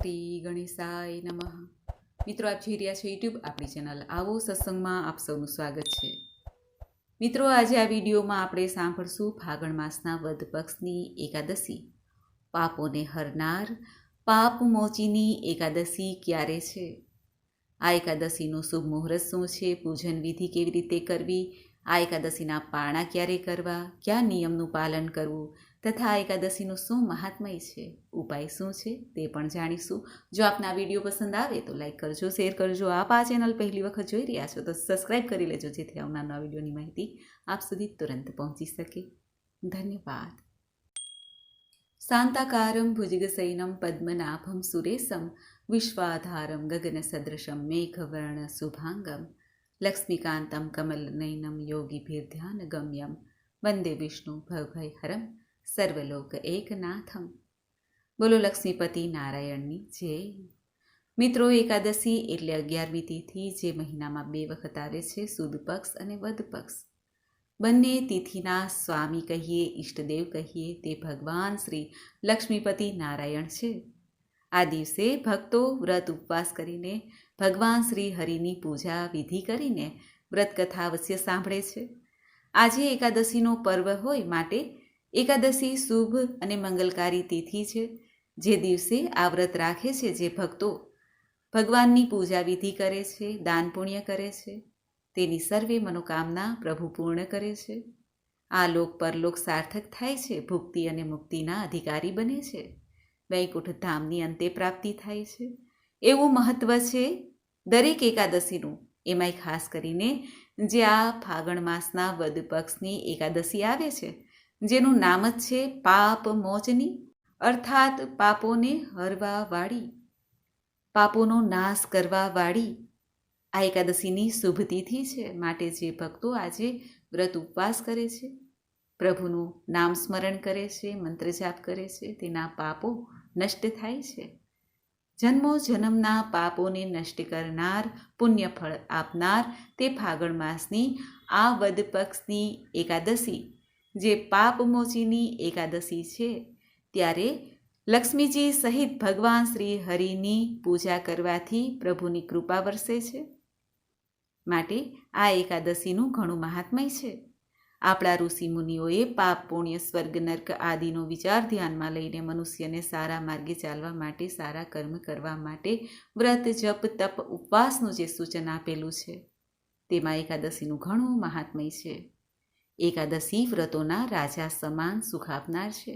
શ્રી ગણેશાય નમઃ. મિત્રો, આપ જોઈ રહ્યા છો યુટ્યુબ આપણી ચેનલ. આવો સત્સંગમાં આપ સૌનું સ્વાગત છે. મિત્રો, આજે આ વિડીયોમાં આપણે સાંભળશું ફાગણ માસના વદ પક્ષની એકાદશી. પાપોને હરનાર, પાપ મોચીની એકાદશી ક્યારે છે? આ એકાદશીનું શુભ મુહૂર્ત શું છે? પૂજન વિધિ કેવી રીતે કરવી? આ એકાદશીના પારણા ક્યારે કરવા? કયા નિયમનું પાલન કરવું? તથા આ એકાદશીનું શું મહાત્મય છે, ઉપાય શું છે, તે પણ જાણીશું. જો આપના વીડિયો પસંદ આવે તો લાઈક કરજો, શેર કરજો. આપ આ ચેનલ પહેલી વખત જોઈ રહ્યા છો તો સબસ્ક્રાઈબ કરી લેજો, જેથી આવનારના વિડીયોની માહિતી આપ સુધી તુરંત પહોંચી શકે. ધન્યવાદ. શાંતાકારમ ભુજગસૈનમ પદ્મનાભમ સુરેશમ, વિશ્વાધારમ ગગનસદૃશમ મેઘવર્ણ શુભાંગમ, લક્ષ્મીકાંતમ કમલનયનમ યોગીભીર્ધ્યાન ગમ્યમ વંદે વિષ્ણુ ભય હરમ. સર્વલોક એકનાથમ. બોલો લક્ષ્મીપતિ નારાયણની જય. મિત્રો, એકાદશી એટલે અગિયારમી તિથિ જે મહિનામાં બે વખત આવે છે, સુદ પક્ષ અને વધ પક્ષ. બંને તિથિના સ્વામી કહીએ, ઈષ્ટદેવ કહીએ, તે ભગવાન શ્રી લક્ષ્મીપતિ નારાયણ છે. આ દિવસે ભક્તો વ્રત ઉપવાસ કરીને ભગવાન શ્રી હરિની પૂજા વિધિ કરીને વ્રતકથા અવશ્ય સાંભળે છે. આજે એકાદશીનો પર્વ હોય માટે એકાદશી શુભ અને મંગલકારી તિથિ છે, જે દિવસે આ વ્રત રાખે છે જે ભક્તો ભગવાનની પૂજા વિધિ કરે છે, દાન પુણ્ય કરે છે, તેની સર્વે મનોકામના પ્રભુ પૂર્ણ કરે છે. આ લોક પરલોક સાર્થક થાય છે, ભુક્તિ અને મુક્તિના અધિકારી બને છે. વૈકુંઠ ધામની અંતે પ્રાપ્તિ થાય છે. એવું મહત્વ છે દરેક એકાદશીનું, એમાંય ખાસ કરીને જે આ ફાગણ માસના વદ પક્ષની એકાદશી આવે છે જેનું નામ જ છે પાપ મોચની, અર્થાત પાપોને હરવા વાળી. પાપોનો નાશ કરવા વાળી. આ એકાદશીની શુભ તિથિ છે માટે જે ભક્તો આજે વ્રત ઉપવાસ કરે છે. પ્રભુનું નામ સ્મરણ કરે છે, મંત્ર જાપ કરે છે, તેના પાપો નષ્ટ થાય છે. જન્મો જન્મના પાપોને નષ્ટ કરનાર, પુણ્યફળ આપનાર તે ફાગણ માસની આ વદ પક્ષની એકાદશી જે પાપમોચીની એકાદશી છે, ત્યારે લક્ષ્મીજી સહિત ભગવાન શ્રી હરિની પૂજા કરવાથી પ્રભુની કૃપા વરસે છે. માટે આ એકાદશીનું ઘણું મહાત્મય છે. આપણા ઋષિ મુનિઓએ પાપ, પુણ્ય, સ્વર્ગ, નર્ક આદિનો વિચાર ધ્યાનમાં લઈને મનુષ્યને સારા માર્ગે ચાલવા માટે, સારા કર્મ કરવા માટે વ્રત, જપ, તપ, ઉપવાસનું જે સૂચન આપેલું છે, તેમાં એકાદશીનું ઘણું મહાત્મય છે. એકાદશી વ્રતોના રાજા સમાન સુખ આપનાર છે.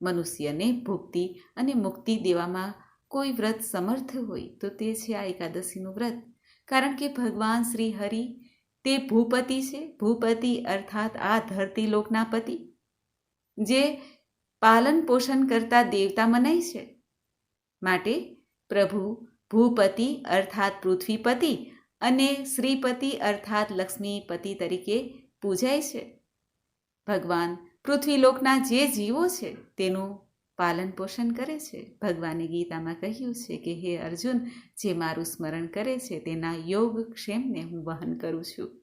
મનુષ્યને ભુક્તિ અને મુક્તિ દેવામાં કોઈ વ્રત સમર્થ હોય તો તે છે આ એકાદશીનું વ્રત. કારણ કે ભગવાન શ્રી હરિ તે ભૂપતિ છે. ભૂપતિ અર્થાત આ ધરતી લોકના પતિ, જે પાલન પોષણ કરતા દેવતા મનાય છે. માટે પ્રભુ ભૂપતિ અર્થાત પૃથ્વીપતિ અને શ્રીપતિ અર્થાત લક્ષ્મીપતિ તરીકે પૂજાય છે? ભગવાન પૃથ્વીલોકના જે જીવો છે, તેનું પાલન પોષણ કરે છે? ભગવાને ગીતામાં કહ્યું છે કે, હે અર્જુન, જે મારું સ્મરણ કરે છે, તેના યોગ ક્ષેમને હું વહન કરું છું.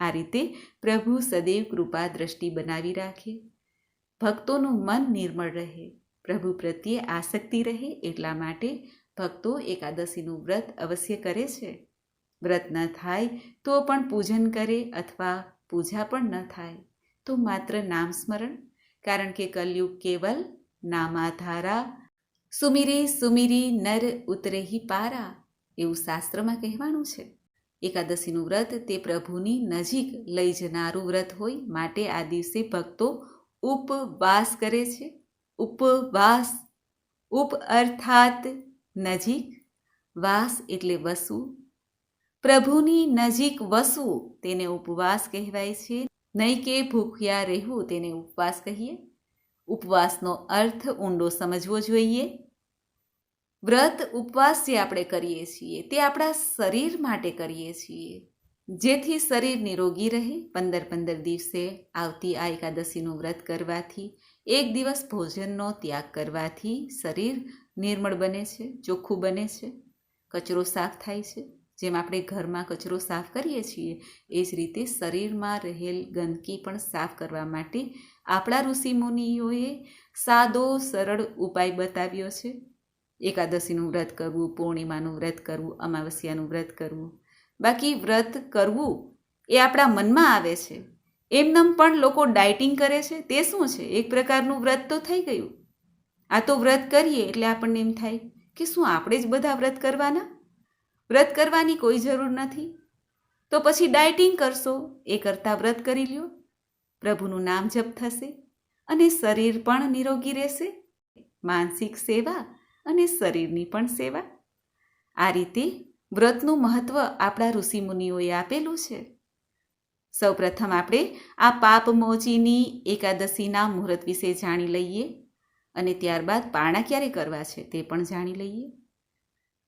આ રીતે પ્રભુ સદૈવ કૃપા દ્રષ્ટિ બનાવી રાખે. ભક્તોનું મન નિર્મળ રહે. પ્રભુ પ્રત્યે આસક્તિ રહે એટલા માટે ભક્તો એકાદશીનું વ્રત અવશ્ય કરે છે. વ્રત ન થાય તો પણ પૂજન કરે અથવા પૂજા પણ ન થાય. તો માત્ર નામ સ્મરણ, કારણ કે કલયુગ કેવલ નામાધારા. સુમિરી સુમિરી નર ઉતરેહી પારા, એવું શાસ્ત્રમાં કહેવાનું છે. એકાદશીનું વ્રત તે પ્રભુની નજીક લઈ જનારું વ્રત હોય માટે આ દિવસે ભક્તો ઉપવાસ કરે છે. ઉપવાસ, ઉપ અર્થાત નજીક. વાસ એટલે વસવું પ્રભુની નજીક વસવું તેને ઉપવાસ કહેવાય છે. નહીં કે ભૂખ્યા રહેવું તેને ઉપવાસ કહીએ. ઉપવાસનો અર્થ ઊંડો સમજવો જોઈએ. વ્રત ઉપવાસ જે આપણે કરીએ છીએ. તે આપણા શરીર માટે કરીએ છીએ. જેથી શરીર નિરોગી રહે. પંદર પંદર દિવસે આવતી આ એકાદશીનું વ્રત કરવાથી, એક દિવસ ભોજનનો ત્યાગ કરવાથી શરીર નિર્મળ બને છે, ચોખ્ખું બને છે, કચરો સાફ થાય છે. જેમ આપણે ઘરમાં કચરો સાફ કરીએ છીએ, એ જ રીતે શરીરમાં રહેલ ગંદકી પણ સાફ કરવા માટે આપણા ઋષિ મુનિઓએ સાદો, સરળ ઉપાય બતાવ્યો છે. એકાદશીનું વ્રત કરવું, પૂર્ણિમાનું વ્રત કરવું, અમાવસ્યાનું વ્રત કરવું. બાકી વ્રત કરવું એ આપણા મનમાં આવે છે. એમનેમ પણ લોકો ડાયટિંગ કરે છે. તે શું છે? એક પ્રકારનું વ્રત તો થઈ ગયું. આ તો વ્રત કરીએ એટલે આપણને એમ થાય કે શું આપણે જ બધા વ્રત કરવાના? વ્રત કરવાની કોઈ જરૂર નથી. તો પછી ડાયટિંગ કરશો, એ કરતાં વ્રત કરી લ્યો. પ્રભુનું નામ જપ થશે અને શરીર પણ નિરોગી રહેશે. માનસિક સેવા અને શરીરની પણ સેવા. આ રીતે વ્રતનું મહત્વ આપણા ઋષિમુનિઓએ આપેલું છે. સૌપ્રથમ આપણે આ પાપમોચીની એકાદશીના મુહૂર્ત વિશે જાણી લઈએ અને ત્યારબાદ પારણા ક્યારે કરવા છે તે પણ જાણી લઈએ.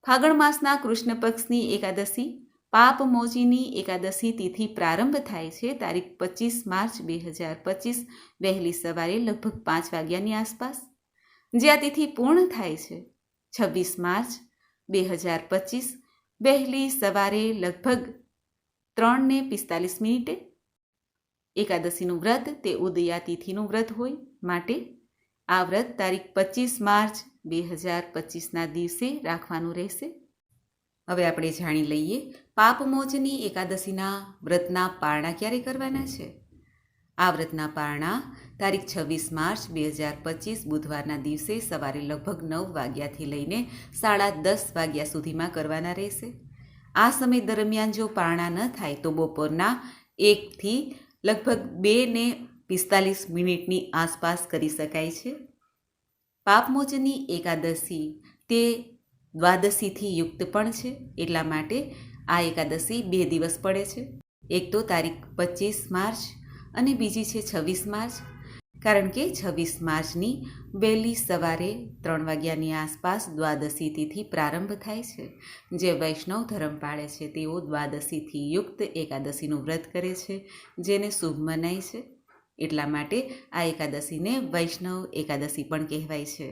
ફાગણ માસના કૃષ્ણ પક્ષની એકાદશી પાપમોચીની એકાદશી તિથિ પ્રારંભ થાય છે. તારીખ પચીસ માર્ચ બે હજાર પચીસ, વહેલી સવારે લગભગ પાંચ વાગ્યાની આસપાસ. જે આ તિથિ પૂર્ણ થાય છે, છવ્વીસ માર્ચ બે હજાર પચીસ, વહેલી સવારે લગભગ ત્રણને પિસ્તાલીસ મિનિટે. એકાદશીનું વ્રત, તે ઉદયા તિથિનું વ્રત હોય માટે આ વ્રત તારીખ પચીસ માર્ચ બે હજાર પચીસના દિવસે રાખવાનું રહેશે. હવે આપણે જાણી લઈએ પાપમોચની એકાદશીના વ્રતના પારણા ક્યારે કરવાના છે? આ વ્રતના પારણા તારીખ છવ્વીસ માર્ચ બે હજાર પચીસ બુધવારના દિવસે સવારે લગભગ નવ વાગ્યાથી લઈને સાડા દસ વાગ્યા સુધીમાં કરવાના રહેશે. આ સમય દરમિયાન જો પારણા ન થાય તો બપોરના એકથી લગભગ બે ને પિસ્તાલીસ મિનિટની આસપાસ કરી શકાય છે. પાપમોચની એકાદશી તે દ્વાદશીથી યુક્ત પણ છે, એટલા માટે આ એકાદશી બે દિવસ પડે છે. એક તો તારીખ પચીસ માર્ચ અને બીજી છે છવ્વીસ માર્ચ. કારણ કે છવ્વીસ માર્ચની વહેલી સવારે ત્રણ વાગ્યાની આસપાસ દ્વાદશી તિથિ પ્રારંભ થાય છે. જે વૈષ્ણવ ધર્મ પાળે છે, તેઓ દ્વાદશીથી યુક્ત એકાદશીનું વ્રત કરે છે, જેને શુભ મનાય છે. એટલા માટે આ એકાદશીને વૈષ્ણવ એકાદશી પણ કહેવાય છે.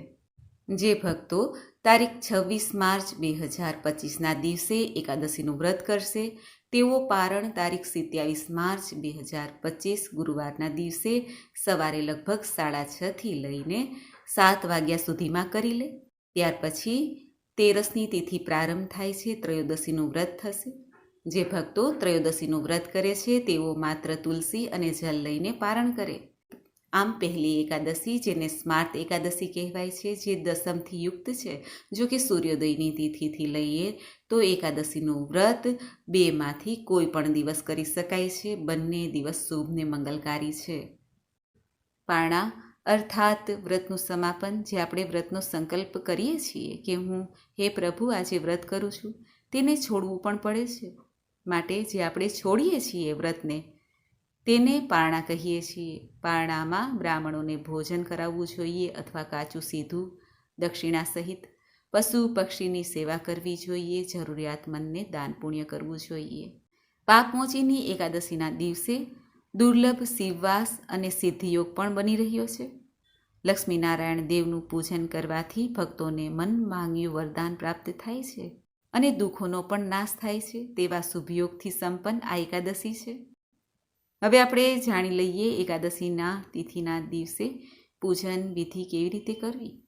જે ભક્તો તારીખ છવ્વીસ માર્ચ બે હજાર પચીસના દિવસે એકાદશીનું વ્રત કરશે, તેઓ પારણ તારીખ સિત્યાવીસ માર્ચ બે હજાર પચીસ ગુરુવારના દિવસે સવારે લગભગ સાડા છથી લઈને સાત વાગ્યા સુધીમાં કરી લે. ત્યાર પછી તેરસની તિથિ પ્રારંભ થાય છે, ત્રયોદશીનું વ્રત થશે. જે ભક્તો ત્રયોદશીનું વ્રત કરે છે, તેઓ માત્ર તુલસી અને જલ લઈને પારણ કરે. આમ પહેલી એકાદશી, જેને સ્માર્ત એકાદશી કહેવાય છે, જે દસમથી યુક્ત છે. જો કે સૂર્યોદયની તિથિથી લઈએ તો એકાદશીનું વ્રત બેમાંથી કોઈ પણ દિવસ કરી શકાય છે. બંને દિવસ શુભ ને મંગલકારી છે. પારણા અર્થાત વ્રતનું સમાપન, જે આપણે વ્રતનો સંકલ્પ કરીએ છીએ કે હું, હે પ્રભુ, આજે વ્રત કરું છું. તેને છોડવું પણ પડે છે. માટે જે આપણે છોડીએ છીએ વ્રતને, તેને પારણા કહીએ છીએ. પારણામાં બ્રાહ્મણોને ભોજન કરાવવું જોઈએ અથવા કાચું સીધું દક્ષિણા સહિત પશુ પક્ષીની સેવા કરવી જોઈએ, જરૂરિયાતમંદને દાન પુણ્ય કરવું જોઈએ. પાપમોચીની એકાદશીના દિવસે દુર્લભ શિવવાસ અને સિદ્ધિયોગ પણ બની રહ્યો છે. લક્ષ્મીનારાયણ દેવનું પૂજન કરવાથી ભક્તોને મન માંગ્યું વરદાન પ્રાપ્ત થાય છે. અને દુઃખોનો પણ નાશ થાય છે, તેવા શુભયોગથી સંપન્ન આ એકાદશી છે. હવે આપણે જાણી લઈએ એકાદશીના તિથિના દિવસે પૂજન વિધિ કેવી રીતે કરવી?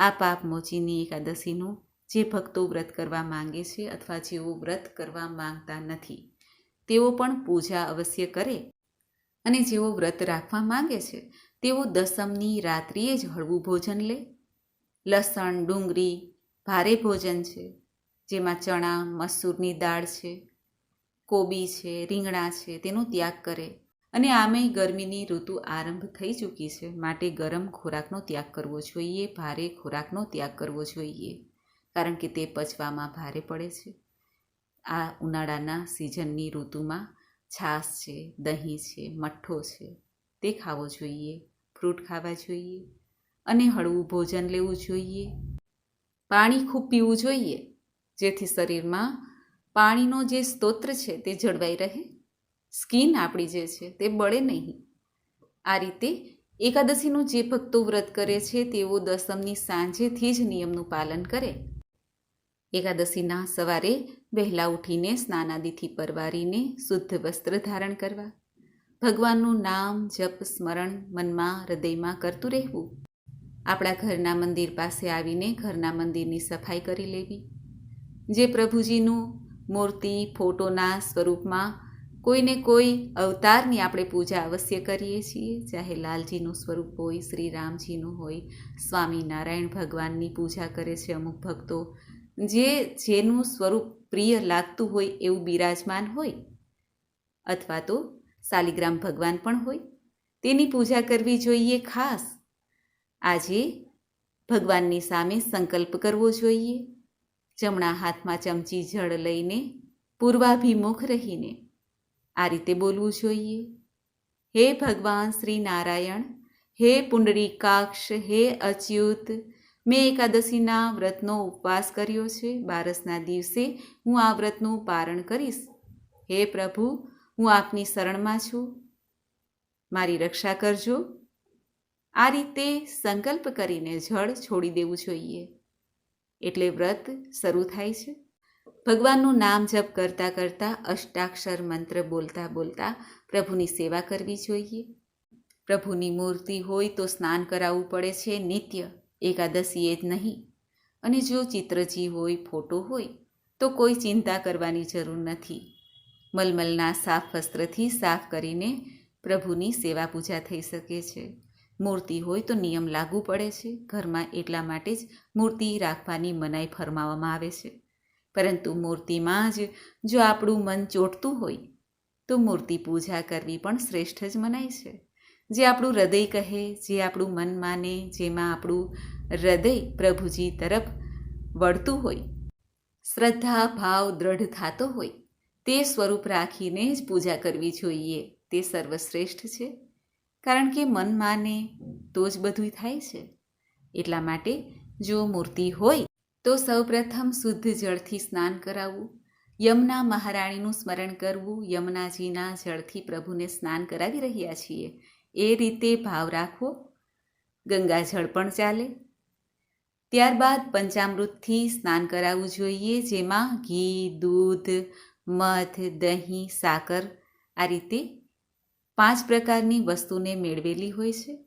આ પાપ મોચીની એકાદશીનું જે ભક્તો વ્રત કરવા માંગે છે અથવા જેઓ વ્રત કરવા માંગતા નથી, તેઓ પણ પૂજા અવશ્ય કરે. અને જેઓ વ્રત રાખવા માંગે છે, તેઓ દસમની રાત્રિએ જ હળવું ભોજન લે. લસણ, ડુંગળી, ભારે ભોજન છે. જેમાં ચણા, મસૂરની દાળ છે, કોબી છે, રીંગણા છે, તેનો ત્યાગ કરે. અને આમેય ગરમીની ઋતુ આરંભ થઈ ચૂકી છે. માટે ગરમ ખોરાકનો ત્યાગ કરવો જોઈએ, ભારે ખોરાકનો ત્યાગ કરવો જોઈએ, કારણ કે તે પચવામાં ભારે પડે છે. આ ઉનાળાના સિઝનની ઋતુમાં છાશ છે, દહીં છે, મઠ્ઠો છે, તે ખાવો જોઈએ, ફ્રૂટ ખાવા જોઈએ અને હળવું ભોજન લેવું જોઈએ. પાણી ખૂબ પીવું જોઈએ. જેથી શરીરમાં પાણીનો જે સ્તોત્ર છે તે જળવાઈ રહે, સ્કિન આપણી જે છે તે બળે નહીં. આ રીતે એકાદશીનું જે ભક્તો વ્રત કરે છે તેઓ દસમની સાંજેથી જ નિયમનું પાલન કરે. એકાદશીના સવારે વહેલા ઉઠીને સ્નાનાદિથી પરવારીને શુદ્ધ વસ્ત્ર ધારણ કરવા, ભગવાનનું નામ જપ, સ્મરણ મનમાં, હૃદયમાં કરતું રહેવું. આપણા ઘરના મંદિર પાસે આવીને ઘરના મંદિરની સફાઈ કરી લેવી. જે પ્રભુજીનું મૂર્તિ, ફોટોના સ્વરૂપમાં કોઈને કોઈ અવતારની આપણે પૂજા અવશ્ય કરીએ છીએ. ચાહે લાલજીનું સ્વરૂપ હોય શ્રી રામજીનું હોય, સ્વામિનારાયણ ભગવાનની પૂજા કરે છે અમુક ભક્તો. જે જેનું સ્વરૂપ પ્રિય લાગતું હોય એવું બિરાજમાન હોય અથવા તો શાલિગ્રામ ભગવાન પણ હોય, તેની પૂજા કરવી જોઈએ ખાસ. આજે ભગવાનની સામે સંકલ્પ કરવો જોઈએ. જમણા હાથમાં ચમચી જળ લઈને પૂર્વાભિમુખ રહીને આ રીતે બોલવું જોઈએ. હે ભગવાન શ્રી નારાયણ, હે પુંડરીકાક્ષ હે અચ્યુત, મેં એકાદશીના વ્રતનો ઉપવાસ કર્યો છે. બારસના દિવસે હું આ વ્રતનું પારણ કરીશ. હે પ્રભુ, હું આપની શરણમાં છું. મારી રક્ષા કરજો. આ રીતે સંકલ્પ કરીને જળ છોડી દેવું જોઈએ. એટલે વ્રત શરૂ થાય છે. ભગવાનનું નામ જપ કરતાં કરતાં અષ્ટાક્ષર મંત્ર બોલતા બોલતા પ્રભુની સેવા કરવી જોઈએ. પ્રભુની મૂર્તિ હોય તો સ્નાન કરાવવું પડે છે, નિત્ય એકાદશીએ જ નહીં. અને જો ચિત્રજી હોય, ફોટો હોય, તો કોઈ ચિંતા કરવાની જરૂર નથી. મલમલના સાફ વસ્ત્રથી સાફ કરીને પ્રભુની સેવા પૂજા થઈ શકે છે. મૂર્તિ હોય તો નિયમ લાગુ પડે છે. ઘરમાં એટલા માટે જ મૂર્તિ રાખવાની મનાઈ ફરમાવવામાં આવે છે. પરંતુ મૂર્તિમાં જ જો આપણું મન ચોંટતું હોય, તો મૂર્તિ પૂજા કરવી પણ શ્રેષ્ઠ જ મનાય છે. જે આપણું હૃદય કહે, જે આપણું મન માને, જેમાં આપણું હૃદય પ્રભુજી તરફ વળતું હોય, શ્રદ્ધા, ભાવ, દ્રઢ થતો હોય, તે સ્વરૂપ રાખીને જ પૂજા કરવી જોઈએ. તે સર્વશ્રેષ્ઠ છે. કારણ કે મન માને તો જ બધું થાય છે. એટલા માટે જો મૂર્તિ હોય તો સૌપ્રથમ શુદ્ધ જળથી સ્નાન કરાવવું, યમુના મહારાણીનું સ્મરણ કરવું, યમુનાજીના જળથી પ્રભુને સ્નાન કરાવી રહ્યા છીએ. એ રીતે ભાવ રાખવો ગંગાજળ પણ ચાલે. ત્યારબાદ પંચામૃતથી સ્નાન કરાવવું જોઈએ, જેમાં ઘી, દૂધ, મધ, દહીં, સાકર આ રીતે પાંચ પ્રકારની વસ્તુને મેળવેલી હોય છે.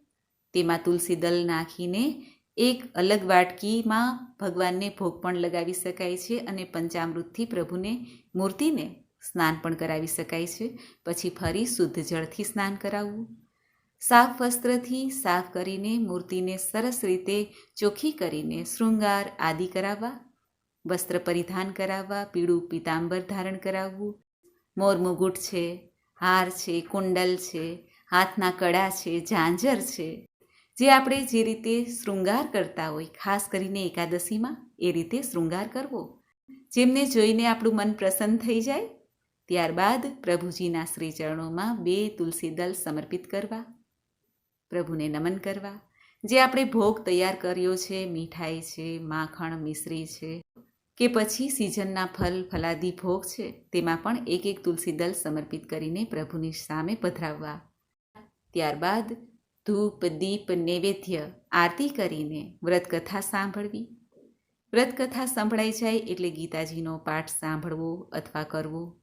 તેમાં તુલસી દલ નાખીને એક અલગ વાટકીમાં ભગવાનને ભોગ પણ લગાવી શકાય છે અને પંચામૃતથી પ્રભુને મૂર્તિને સ્નાન પણ કરાવી શકાય છે. પછી ફરી શુદ્ધ જળથી સ્નાન કરાવવું. સાફ વસ્ત્રથી સાફ કરીને મૂર્તિને સરસ રીતે ચોખ્ખી કરીને શૃંગાર આદિ કરાવવા, વસ્ત્ર પરિધાન કરાવવા, પીળું પીતાંબર ધારણ કરાવવું. મોર મુગુટ છે હાર છે, કુંડલ છે, હાથના કડા છે, ઝાંઝર છે. જે આપણે જે રીતે શૃંગાર કરતા હોય, ખાસ કરીને એકાદશીમાં, એ રીતે શૃંગાર કરવો. જેમને જોઈને આપણું મન પ્રસન્ન થઈ જાય, ત્યારબાદ પ્રભુજીના શ્રી ચરણોમાં બે તુલસી દલ સમર્પિત કરવા, પ્રભુને નમન કરવા. જે આપણે ભોગ તૈયાર કર્યો છે, મીઠાઈ છે, માખણ, મિશ્રી છે કે પછી સિઝનના ફલ, ફલાદી ભોગ છે, તેમાં પણ એક એક તુલસી દલ સમર્પિત કરીને પ્રભુની સામે પધરાવવા. ત્યારબાદ ધૂપ, દીપ, નૈવેદ્ય આરતી કરીને વ્રતકથા સાંભળવી. વ્રતકથા સંભળાઈ જાય એટલે ગીતાજીનો પાઠ સાંભળવો અથવા કરવો.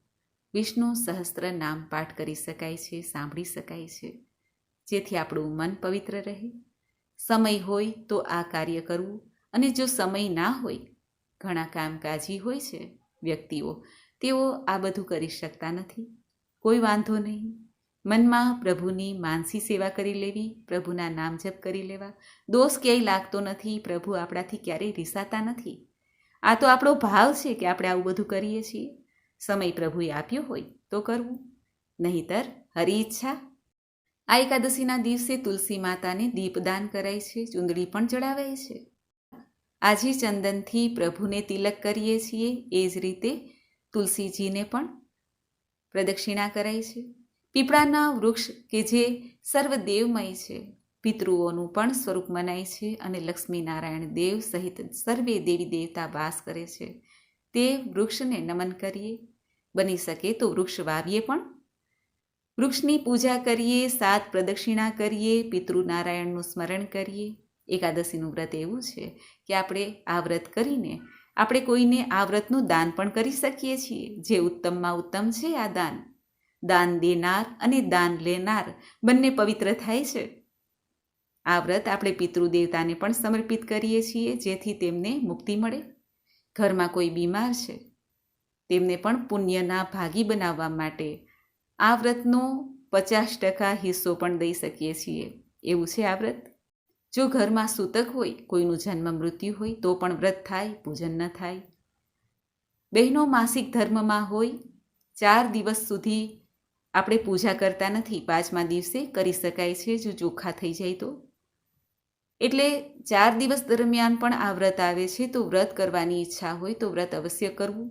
વિષ્ણુ સહસ્ત્ર નામ પાઠ કરી શકાય છે, સાંભળી શકાય છે. જેથી આપણું મન પવિત્ર રહે. સમય હોય તો આ કાર્ય કરવું અને જો સમય ના હોય ઘણા કામકાજી હોય છે વ્યક્તિઓ, તેઓ આ બધું કરી શકતા નથી. કોઈ વાંધો નહીં. મનમાં પ્રભુની માનસી સેવા કરી લેવી, પ્રભુના નામ જપ કરી લેવા. દોષ ક્યાંય લાગતો નથી, પ્રભુ આપણાથી ક્યારેય રિસાતા નથી. આ તો આપણો ભાવ છે કે આપણે આવું બધું કરીએ છીએ. સમય પ્રભુએ આપ્યો હોય તો કરવું. નહીતર હરી ઈચ્છા. આ એકાદશીના દિવસે તુલસી માતાને દીપદાન કરાય છે, ચૂંદડી પણ ચડાવાય છે. આજે ચંદનથી પ્રભુને તિલક કરીએ છીએ. એ જ રીતે તુલસીજીને પણ પ્રદક્ષિણા કરાય છે. પીપળાના વૃક્ષ કે જે સર્વદેવમય છે, પિતૃઓનું પણ સ્વરૂપ મનાય છે અને લક્ષ્મીનારાયણ દેવ સહિત સર્વે દેવી દેવતા વાસ કરે છે. તે વૃક્ષને નમન કરીએ. બની શકે તો વૃક્ષ વાવીએ પણ. વૃક્ષની પૂજા કરીએ, સાત પ્રદક્ષિણા કરીએ, પિતૃનારાયણનું સ્મરણ કરીએ. એકાદશીનું વ્રત એવું છે કે આપણે આ વ્રત કરીને આપણે કોઈને આ વ્રતનું દાન પણ કરી શકીએ છીએ. જે ઉત્તમમાં ઉત્તમ છે આ દાન. દાન દેનાર અને દાન લેનાર બંને પવિત્ર થાય છે. આ વ્રત આપણે પિતૃદેવતાને પણ સમર્પિત કરીએ છીએ, જેથી તેમને મુક્તિ મળે. ઘરમાં કોઈ બીમાર છે, તેમને પણ પુણ્યના ભાગી બનાવવા માટે આ વ્રતનો પચાસ ટકા હિસ્સો પણ દઈ શકીએ છીએ. એવું છે આ વ્રત? જો ઘરમાં સૂતક હોય, કોઈનું જન્મ મૃત્યુ હોય, તો પણ વ્રત થાય, પૂજન ન થાય. બહેનો માસિક ધર્મમાં હોય, ચાર દિવસ સુધી આપણે પૂજા કરતા નથી, પાંચમા દિવસે કરી શકાય છે, જો ચોખ્ખા થઈ જાય તો. એટલે ચાર દિવસ દરમિયાન પણ આ વ્રત આવે છે, તો વ્રત કરવાની ઈચ્છા હોય, તો વ્રત અવશ્ય કરવું.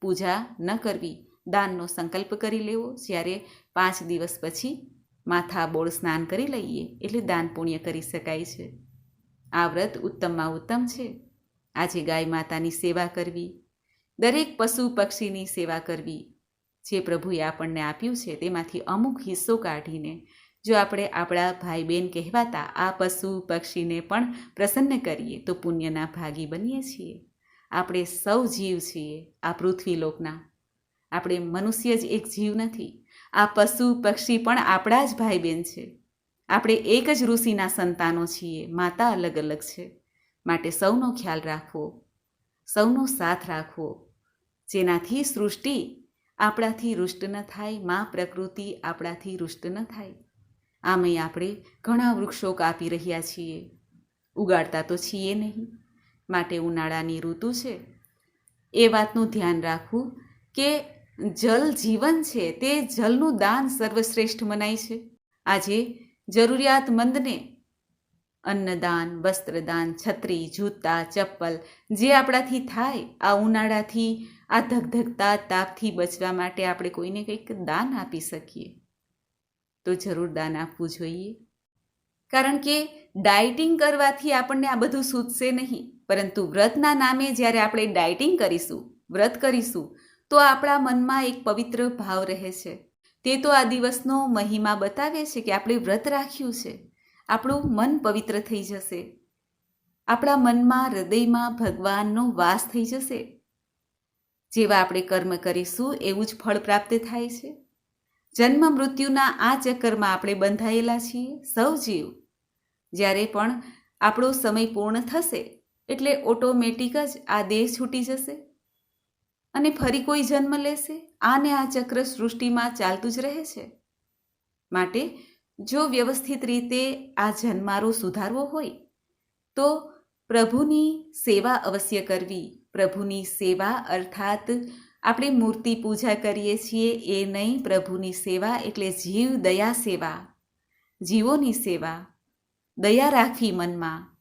પૂજા ન કરવી, દાનનો સંકલ્પ કરી લેવો, જ્યારે પાંચ દિવસ પછી માથા બોળ સ્નાન કરી લઈએ એટલે દાન પુણ્ય કરી શકાય છે. આ વ્રત ઉત્તમમાં ઉત્તમ છે. આજે ગાય માતાની સેવા કરવી, દરેક પશુ પક્ષીની સેવા કરવી, જે પ્રભુએ આપણને આપ્યું છે તેમાંથી અમુક હિસ્સો કાઢીને, જો આપણે આપણા ભાઈ બહેન કહેવાતા આ પશુ પક્ષીને પણ પ્રસન્ન કરીએ, તો પુણ્યના ભાગી બનીએ છીએ. આપણે સૌ જીવ છીએ આ પૃથ્વીલોકના. આપણે મનુષ્ય જ એક જીવ નથી આ પશુ પક્ષી પણ આપણા જ ભાઈ બહેન છે. આપણે એક જ ઋષિના સંતાનો છીએ, માતા અલગ અલગ છે. માટે સૌનો ખ્યાલ રાખવો, સૌનો સાથ રાખવો. જેનાથી સૃષ્ટિ આપણાથી રુષ્ટ ન થાય, માં પ્રકૃતિ આપણાથી રુષ્ટ ન થાય. આમે આપણે ઘણા વૃક્ષો કાપી રહ્યા છીએ. ઉગાડતા તો છીએ નહીં. માટે ઉનાળાની ઋતુ છે. એ વાતનું ધ્યાન રાખવું કે જલ જીવન છે તે જલનું દાન સર્વશ્રેષ્ઠ મનાય છે. આજે જરૂરિયાતમંદને અન્નદાન, વસ્ત્રદાન, છત્રી, જૂતા, ચપ્પલ જે આપણાથી થાય, આ ઉનાળાથી, આ ધગધગતા, તાપથી બચવા માટે આપણે કોઈને કંઈક દાન આપી શકીએ. તો જરૂર દાન આપવું જોઈએ. કારણ કે ડાયટિંગ કરવાથી આપણને આ બધું સૂચશે નહીં. પરંતુ વ્રતના નામે જ્યારે આપણે ડાયટિંગ કરીશું, વ્રત કરીશું તો આપણા મનમાં એક પવિત્ર ભાવ રહે છે. તે તો આ દિવસનો મહિમા બતાવે છે કે આપણે વ્રત રાખ્યું છે. આપણું મન પવિત્ર થઈ જશે. આપણા મનમાં હૃદયમાં ભગવાનનો વાસ થઈ જશે. જેવા આપણે કર્મ કરીશું એવું જ ફળ પ્રાપ્ત થાય છે. જન્મ મૃત્યુના આ ચક્કરમાં આપણે બંધાયેલા છીએ સૌ જીવ. જ્યારે પણ આપણો સમય પૂર્ણ થશે, એટલે ઓટોમેટિક જ આ દેહ છૂટી જશે. અને ફરી કોઈ જન્મ લેશે? આને આ ચક્ર સૃષ્ટિમાં ચાલતું જ રહે છે? માટે જો વ્યવસ્થિત રીતે આ જન્મારો સુધારવો હોય, તો પ્રભુની સેવા અવશ્ય કરવી. પ્રભુની સેવા અર્થાત આપણે મૂર્તિ પૂજા કરીએ છીએ, એ નહીં પ્રભુની સેવા એટલે જીવ દયા સેવા, જીવોની સેવા, દયા રાખવી મનમાં.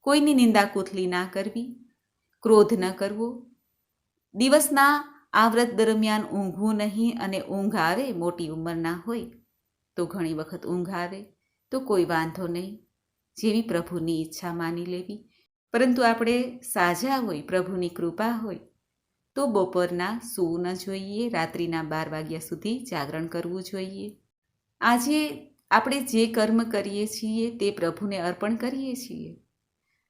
કોઈની નિંદા કૂથલી ના કરવી, ક્રોધ ન કરવો દિવસના આ વ્રત દરમિયાન ઊંઘવું નહીં અને ઊંઘ આવે, મોટી ઉંમરના હોય, તો ઘણી વખત ઊંઘ આવે, તો કોઈ વાંધો નહીં. જેવી પ્રભુની ઈચ્છા માની લેવી. પરંતુ આપણે સાજા હોય, પ્રભુની કૃપા હોય, તો બપોરના સૂવું ન જોઈએ, રાત્રિના બાર વાગ્યા સુધી જાગરણ કરવું જોઈએ. આજે આપણે જે કર્મ કરીએ છીએ, તે પ્રભુને અર્પણ કરીએ છીએ.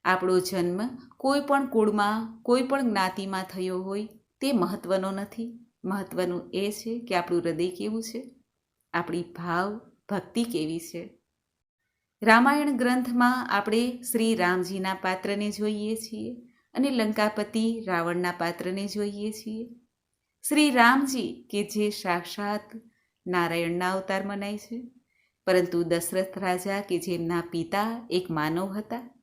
આપણો જન્મ કોઈ પણ કુળમાં, કોઈ પણ જ્ઞાતિમાં થયો હોય તે મહત્વનો નથી. મહત્વનું એ છે કે આપણું હૃદય કેવું છે? આપણી ભાવ, ભક્તિ કેવી છે? રામાયણ ગ્રંથમાં આપણે શ્રી રામજીના પાત્રને જોઈએ છીએ અને લંકાપતિ રાવણના પાત્રને જોઈએ છીએ. શ્રી રામજી કે જે સાક્ષાત નારાયણના અવતાર મનાય છે, પરંતુ દશરથ રાજા કે જેમના પિતા એક માનવ હતા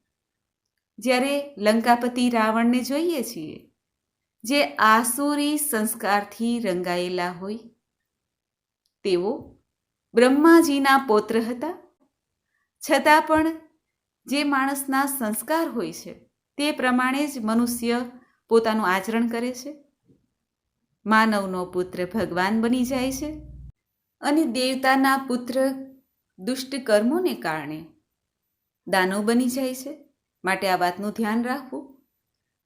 જ્યારે લંકાપતિ રાવણને જોઈએ છીએ, જે આસુરી સંસ્કારથી રંગાયેલા હોય. તેઓ બ્રહ્માજીના પૌત્ર હતા. છતાં પણ જે માણસના સંસ્કાર હોય છે, તે પ્રમાણે જ મનુષ્ય પોતાનું આચરણ કરે છે. માનવનો પુત્ર ભગવાન બની જાય છે અને દેવતાના પુત્ર દુષ્ટ કર્મોને કારણે દાનવ બની જાય છે. માટે આ વાતનું ધ્યાન રાખવું.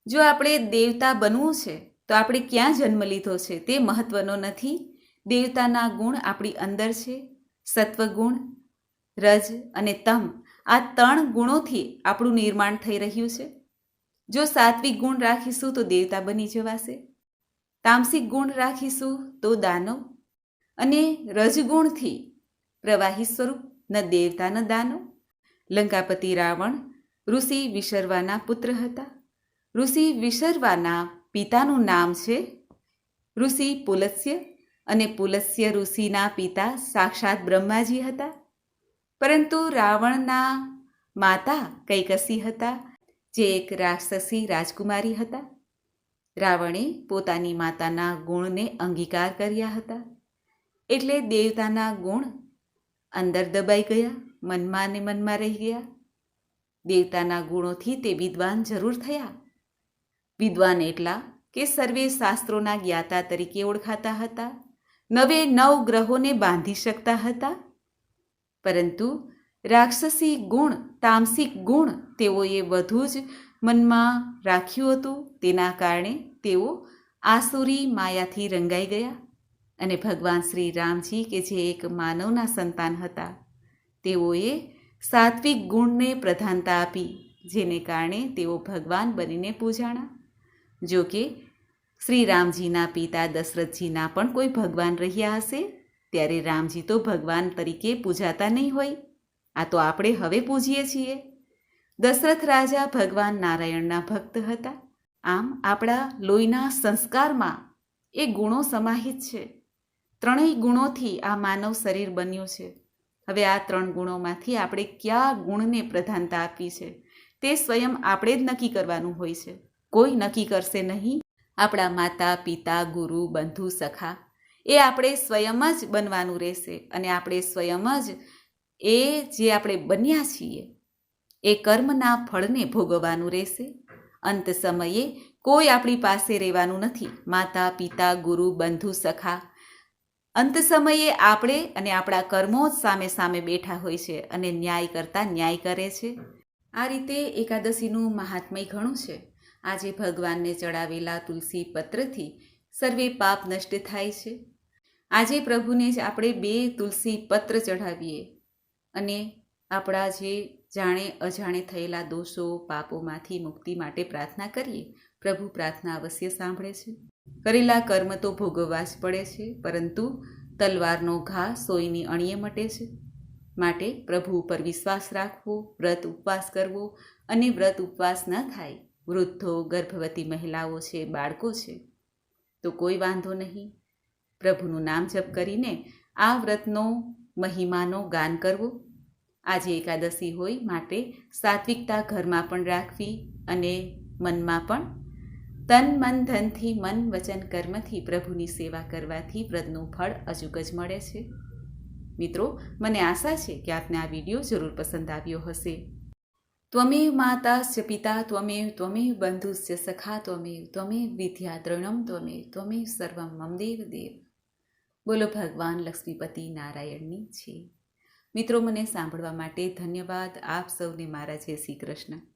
જો આપણે દેવતા બનવું છે, તો આપણે ક્યાં જન્મ લીધો છે તે મહત્વનો નથી. દેવતાના ગુણ આપણી અંદર છે, સત્વગુણ, રજ અને તમ. આ ત્રણ ગુણોથી આપણું નિર્માણ થઈ રહ્યું છે. જો સાત્વિક ગુણ રાખીશું તો દેવતા બની જવાશે. તામસિક ગુણ રાખીશું તો દાનવ અને રજગુણથી પ્રવાહી સ્વરૂપ ન દેવતા ન દાનવ લંકાપતિ રાવણ ઋષિ વિશર્વાના પુત્ર હતા. ઋષિ વિશર્વાના પિતાનું નામ છે ઋષિ પુલસ્ય અને પુલસ્ય ઋષિના પિતા સાક્ષાત બ્રહ્માજી હતા. પરંતુ રાવણના માતા કૈકસી હતા, જે એક રાક્ષસી રાજકુમારી હતા. રાવણે પોતાની માતાના ગુણને અંગીકાર કર્યા હતા. એટલે દેવતાના ગુણ અંદર દબાઈ ગયા, મનમાં ને મનમાં રહી ગયા. દેવતાના ગુણોથી તે વિદ્વાન જરૂર થયા. વિદ્વાન એટલા કે સર્વે શાસ્ત્રોના જ્ઞાતા તરીકે ઓળખાતા હતા. નવે નવ ગ્રહોને બાંધી શકતા હતા. પરંતુ રાક્ષસી ગુણ, તામસિક ગુણ તેઓએ વધુ જ મનમાં રાખ્યું હતું. તેના કારણે તેઓ આસુરી માયાથી રંગાઈ ગયા અને ભગવાન શ્રી રામજી, કે જે એક માનવના સંતાન હતા, તેઓએ સાત્વિક ગુણને પ્રધાનતા આપી, જેને કારણે તેઓ ભગવાન બનીને પૂજાણા. જો કે શ્રી રામજીના પિતા દશરથજીના પણ કોઈ ભગવાન રહ્યા હશે, ત્યારે રામજી તો ભગવાન તરીકે પૂજાતા નહીં હોય. આ તો આપણે હવે પૂજીએ છીએ. દશરથ રાજા ભગવાન નારાયણના ભક્ત હતા. આમ આપણા લોહીના સંસ્કારમાં એ ગુણો સમાહિત છે. ત્રણેય ગુણોથી આ માનવ શરીર બન્યું છે. હવે આ ત્રણ ગુણોમાંથી આપણે કયા ગુણને પ્રધાનતા આપી છે? તે સ્વયં આપણે જ નક્કી કરવાનું હોય છે. કોઈ નક્કી કરશે નહીં. આપણા માતા, પિતા, ગુરુ, બંધુ, સખા, એ આપણે સ્વયં જ બનવાનું રહેશે અને આપણે સ્વયં જ એ જે આપણે બન્યા છીએ, એ કર્મના ફળને ભોગવવાનું રહેશે. અંત સમયે કોઈ આપણી પાસે રહેવાનું નથી. માતા, પિતા, ગુરુ, બંધુ, સખા અંત સમયે આપણે અને આપણા કર્મો જ સામે સામે બેઠા હોય છે અને ન્યાય કરતાં ન્યાય કરે છે. આ રીતે એકાદશીનું મહાત્મય ઘણું છે. આજે ભગવાનને ચડાવેલા તુલસી પત્રથી સર્વે પાપ નષ્ટ થાય છે. આજે પ્રભુને જ આપણે બે તુલસી પત્ર ચઢાવીએ અને આપણા જે જાણે અજાણે થયેલા દોષો પાપોમાંથી મુક્તિ માટે પ્રાર્થના કરીએ. પ્રભુ પ્રાર્થના અવશ્ય સાંભળે છે. કરેલા કર્મ તો ભોગવવા જ પડે છે, પરંતુ તલવારનો ઘા સોયની અણીએ મટે છે. માટે પ્રભુ ઉપર વિશ્વાસ રાખવો, વ્રત ઉપવાસ કરવો અને વ્રત ઉપવાસ ન થાય, વૃદ્ધો, ગર્ભવતી મહિલાઓ છે, બાળકો છે, તો કોઈ વાંધો નહીં. પ્રભુનું નામ જપ કરીને આ વ્રતનો, મહિમાનો ગાન કરવો. આજે એકાદશી હોય, માટે સાત્વિકતા ઘરમાં પણ રાખવી અને મનમાં પણ તન મન ધનથી મન વચન કર્મથી પ્રભુની સેવા કરવાથી વ્રતનું ફળ અચૂક જ મળે છે. મિત્રો, મને આશા છે કે આપને આ વીડિયો જરૂર પસંદ આવ્યો હશે. ત્વમેવ માતાસ્ય પિતા ત્વમેવ ત્વમેવ બંધુસ્ય સખા ત્વમેવ ત્વમેવ વિદ્યા દ્રણમ ત્વમેવ ત્વમેવ સર્વમ મમદેવ દેવ દેવ. બોલો ભગવાન લક્ષ્મીપતિ નારાયણની છે. મિત્રો, મને સાંભળવા માટે ધન્યવાદ. આપ સૌને મારા જય શ્રી કૃષ્ણ.